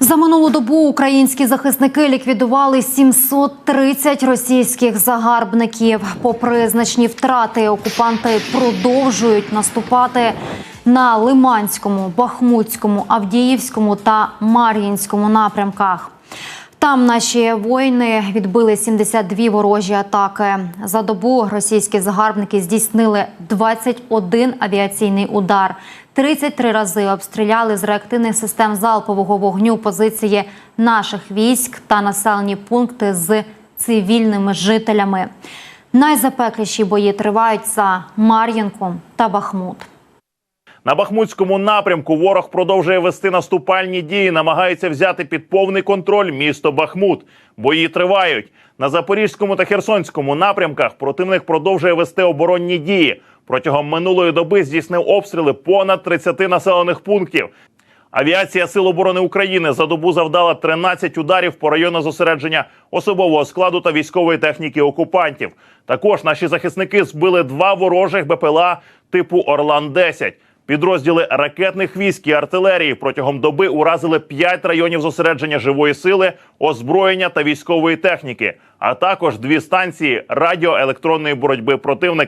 За минулу добу українські захисники ліквідували 730 російських загарбників. Попри значні втрати, окупанти продовжують наступати на Лиманському, Бахмутському, Авдіївському та Мар'їнському напрямках. Там наші воїни відбили 72 ворожі атаки. За добу російські загарбники здійснили 21 авіаційний удар. 33 рази обстріляли з реактивних систем залпового вогню позиції наших військ та населені пункти з цивільними жителями. Найзапекліші бої тривають за Мар'їнку та Бахмут. На Бахмутському напрямку ворог продовжує вести наступальні дії, намагається взяти під повний контроль місто Бахмут. Бої тривають на Запорізькому та Херсонському напрямках. Противник продовжує вести оборонні дії. Протягом минулої доби здійснив обстріли понад 30 населених пунктів. Авіація Сил оборони України за добу завдала 13 ударів по району зосередження особового складу та військової техніки окупантів. Також наші захисники збили два ворожих БПЛА типу Орлан 10 Підрозділи ракетних військ і артилерії протягом доби уразили 5 районів зосередження живої сили, озброєння та військової техніки, а також дві станції радіоелектронної боротьби противника.